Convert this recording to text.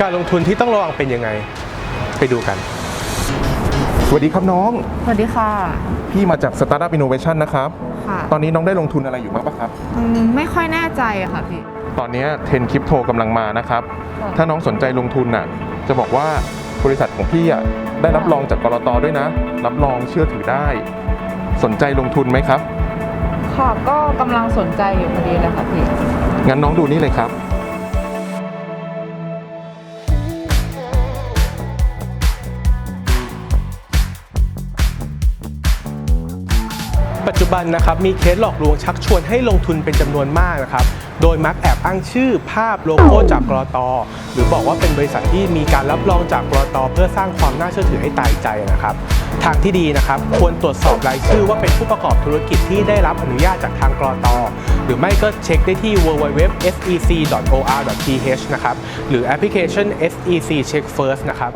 การลงทุนที่ต้องระวังเป็นยังไง ไปดูกัน สวัสดีครับน้อง สวัสดีค่ะ พี่มาจาก Startup Innovation นะครับ ค่ะตอนนี้น้องได้ลงทุนอะไรอยู่บ้างปะครับ อืมไม่ค่อยแน่ใจอะค่ะพี่ ตอนนี้เทรนคริปโตกำลังมานะครับ ค่ะ ถ้าน้องสนใจลงทุนน่ะ จะบอกว่าบริษัทของพี่อะได้รับรองจากกรตด้วยนะ รับรองเชื่อถือได้ สนใจลงทุนไหมครับ ค่ะ ก็กำลังสนใจอยู่พอดีเลยค่ะพี่ งั้นน้องดูนี่เลยครับ ปัจจุบันนะครับมีเคสหลอกลวงชักชวนให้ลงทุนเป็นจำนวนมากนะครับ โดยมักแอบอ้างชื่อภาพโลโก้จากกรต หรือบอกว่าเป็นบริษัทที่มีการรับรองจากกรต เพื่อสร้างความน่าเชื่อถือให้ตายใจนะครับ ทางที่ดีนะครับ ควรตรวจสอบรายชื่อว่าเป็นผู้ประกอบธุรกิจที่ได้รับอนุญาตจากทางกรต หรือไม่ก็เช็คได้ที่ www.sec.or.th นะครับหรือแอปพลิเคชัน SEC Check First นะครับ